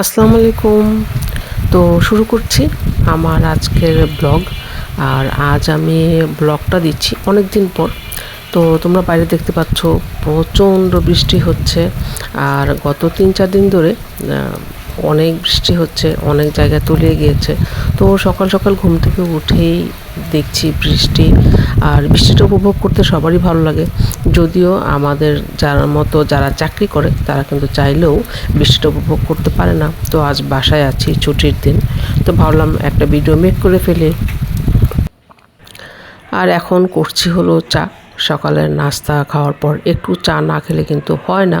আসসালামু আলাইকুম। তো শুরু করছি আমার আজকের ব্লগ। আর আজ আমি ব্লগটা দিচ্ছি অনেক দিন পর। তো তোমরা বাইরে দেখতে পাচ্ছ, প্রচণ্ড বৃষ্টি হচ্ছে। আর গত তিন চার দিন ধরে অনেক বৃষ্টি হচ্ছে, অনেক জায়গায় তলিয়ে গিয়েছে। তো সকাল সকাল ঘুম থেকে উঠেই দেখছি বৃষ্টি আর বৃষ্টিটা উপভোগ করতে সবারই ভালো লাগে। যদিও আমাদের যার মতো যারা চাকরি করে, তারা কিন্তু চাইলেও বৃষ্টিটা উপভোগ করতে পারে না। তো আজ বাসায় আছি, ছুটির দিন। তো ভাবলাম একটা ভিডিও মেক করে ফেলি। আর এখন করছি হলো চা। সকালের নাস্তা খাওয়ার পর একটু চা না খেলে কিন্তু হয় না।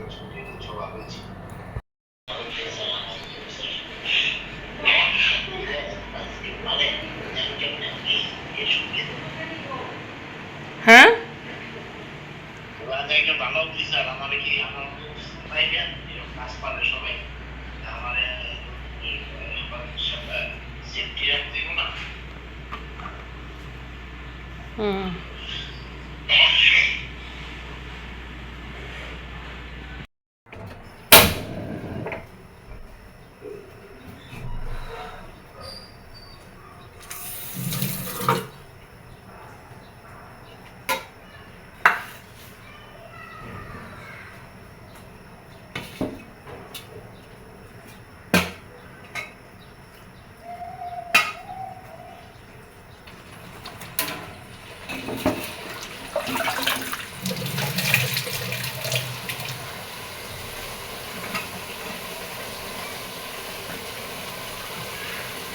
হ্যাঁ? রাজা একটা ভালো অফিসার আমার কি আমার পাইবেন কাজ পারে সবাই আমার সেফটি রাখ দিব না হুম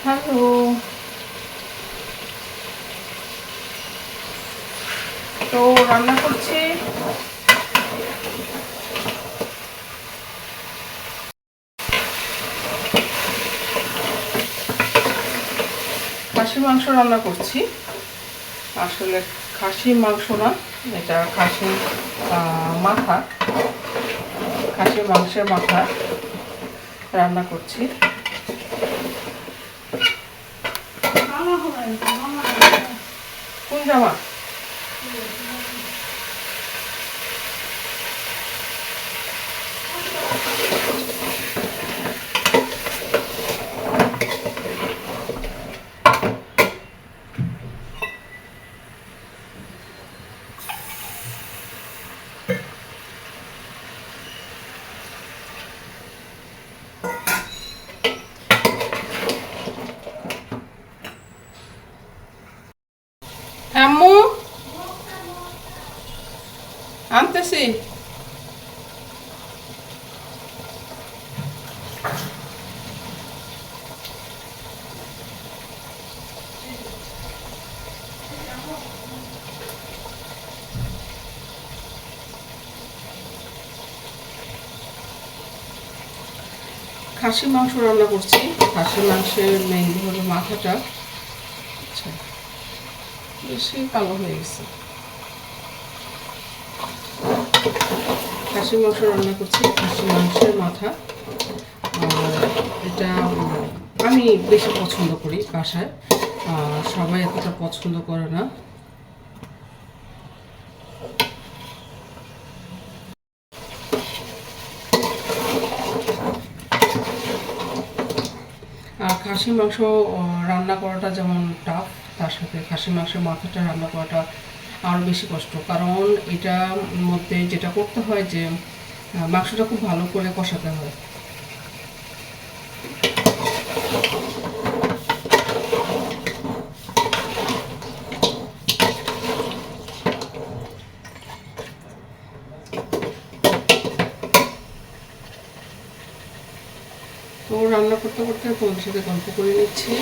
হ্যালো তো রান্না করছি। খাসি মাংস রান্না করছি। আসলে খাসি মাংস না, এটা খাসি মাথা। খাসি মাংসের মাথা রান্না করছি। 放后面下吧 আম্মু আনতেছি খাসি মাংস রান্না করছি। খাসি মাংসের মেইন হলো মাথাটা। বেশি কালো হয়ে গেছে খাসি মাংস রান্না করছি খাসি মাংসের মাথা। এটা, আমি বেশি পছন্দ করি বাসায়। সবাই এতটা পছন্দ করে না। খাসি মাংস রান্না করাটা যেমন টাফ তার সাথে খাসি মাংসের মাথাটা রান্না করাটা আরও বেশি কষ্ট। কারণ এটা মধ্যে যেটা করতে হয় যে মাংসটা খুব ভালো করে কষাতে হয়। তো রান্না করতে করতে তোমার সাথে গল্প করে নিচ্ছি।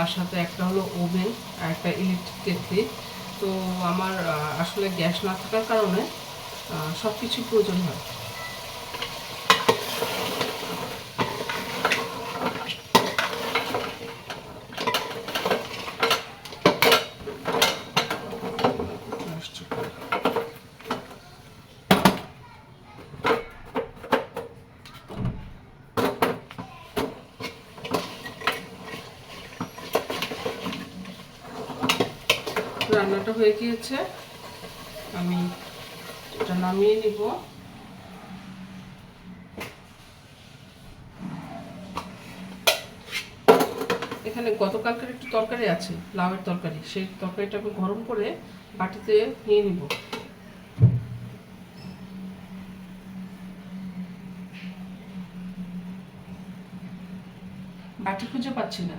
তার সাথে একটা হলো ওভেন আর একটা ইলেকট্রিক কেটলি। তো আমার আসলে গ্যাস না থাকার কারণে সব কিছু প্রয়োজন হয়। রান্নাটা হয়ে গিয়েছে। আমি এটা নামিয়ে নিব। এখানে গতকালকার একটু তরকারি আছে, লাউয়ের তরকারি। সেই তরকারিটা আমি গরম করে বাটিতে নিয়ে নিব। বাটি খুঁজে পাচ্ছি না।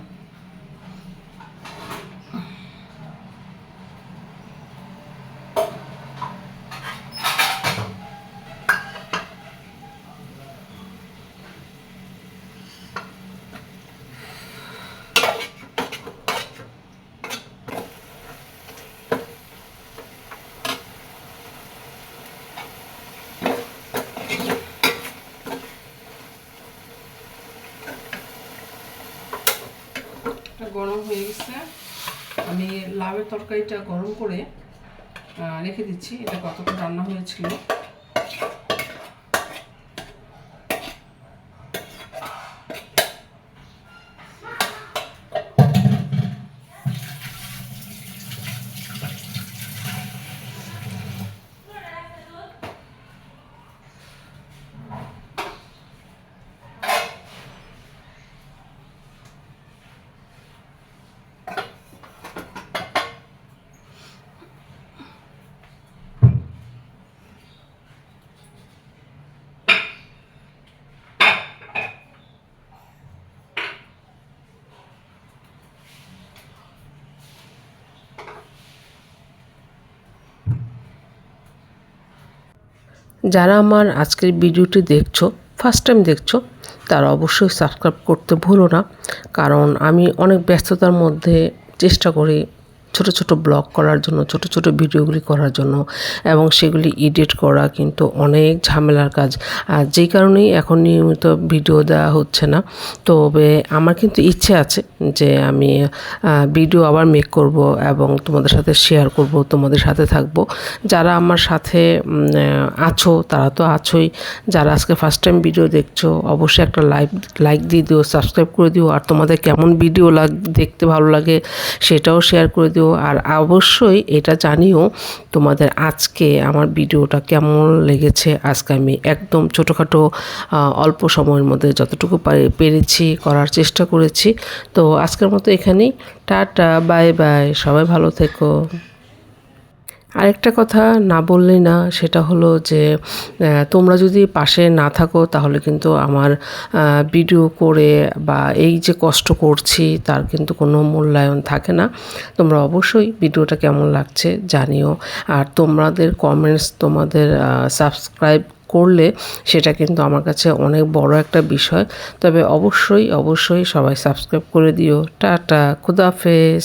এটা গরম হয়ে গেছে। আমি লাউয়ের তরকারিটা গরম করে রেখে দিচ্ছি। এটা কতটা রান্না হয়েছিল। যারা আমার আজকের ভিডিওটি দেখছ ফার্স্ট টাইম দেখছ, তারা অবশ্যই সাবস্ক্রাইব করতে ভুলো না। কারণ আমি অনেক ব্যস্ততার মধ্যে চেষ্টা করি ছোট ছোট ব্লগ করার জন্য, ছোট ছোট ভিডিওগুলি করার জন্য এবং সেগুলি এডিট করা কিন্তু অনেক ঝামেলার কাজ। আর যেই কারণেই এখন নিয়মিত ভিডিও দেওয়া হচ্ছে না, তবে আমার কিন্তু ইচ্ছে আছে যে আমি ভিডিও আবার মেক করব এবং তোমাদের সাথে শেয়ার করব, তোমাদের সাথে থাকব। যারা আমার সাথে আছো, তারা তো আছোই। যারা আজকে ফার্স্ট টাইম ভিডিও দেখছ, অবশ্যই একটা লাইক লাইক দিয়ে দিও সাবস্ক্রাইব করে দিও। আর তোমাদের কেমন ভিডিও লাগ, দেখতে ভালো লাগে সেটাও শেয়ার করে দিও। আর অবশ্যই এটা জানিও তোমাদের আজকে আমার ভিডিওটা কেমন লেগেছে। আজকে আমি একদম ছোটোখাটো অল্প সময়ের মধ্যে যতটুকু পারি পেরেছি, করার চেষ্টা করেছি। তো আজকের মতো এখানেই। Ta-ta, bye bye. সবাই ভালো থেকো। আরেকটা কথা না বললেই না, সেটা হলো যে তোমরা যদি পাশে না থাকো তাহলে কিন্তু আমার ভিডিও করে বা এই যে কষ্ট করছি তার কিন্তু কোনো মূল্যায়ন থাকে না। তোমরা অবশ্যই ভিডিওটা কেমন লাগছে জানিও। আর তোমাদের কমেন্টস তোমাদের সাবস্ক্রাইব করলে সেটা কিন্তু আমার কাছে অনেক বড় একটা বিষয়। তবে অবশ্যই অবশ্যই সবাই সাবস্ক্রাইব করে দিও। টাটা খুদাফেজ